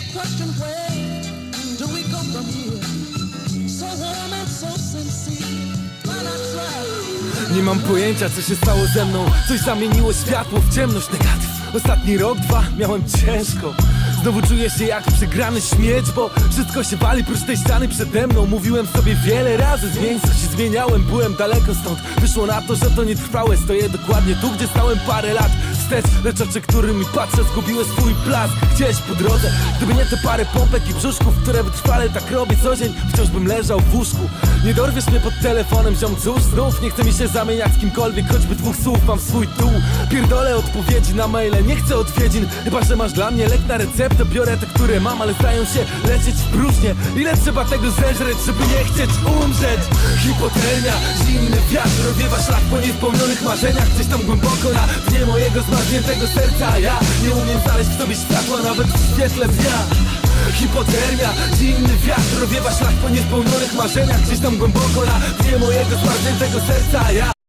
the question where do we go from here? So warm and so sincere. Nie mam pojęcia co się stało ze mną. Coś zamieniło światło w ciemność. Negatyw Ostatni rok, dwa miałem ciężko. Znowu czuję się jak przegrany śmieć Bo wszystko się wali prócz tej ściany przede mną. Mówiłem sobie wiele razy zmień coś i zmieniałem Byłem daleko stąd. Wyszło na to, że to nietrwałe Stoję dokładnie tu, gdzie stałem parę lat wstecz. Lecz oczy, którymi patrzę zgubiły swój blask. Gdzieś po drodze Gdyby nie te parę pompek i brzuszków Które wytrwale tak robię co dzień Wciąż bym leżał w łóżku. Nie dorwiesz mnie pod telefonem, ziom cóż znów Nie chce mi się zamieniać z kimkolwiek Choćby dwóch słów mam swój dół. Pierdolę odpowiedzi na maile, nie chcę odwiedzin. Chyba, że masz dla mnie lek na receptę Biorę te, które mam, ale zdają się lecieć w próżnię. Ile trzeba tego zeżreć, żeby nie chcieć umrzeć Hipotermia, zimny wiatr Rozwiewa szlak po niespełnionych marzeniach. Gdzieś tam głęboko na dnie mojego zmarzniętego serca. Ja nie umiem znaleźć w sobie światła Nawet w świetle dnia. Hipotermia, zimny wiatr Rozwiewa szlak po niespełnionych marzeniach. Gdzieś tam głęboko na dnie mojego zmarzniętego serca. Ja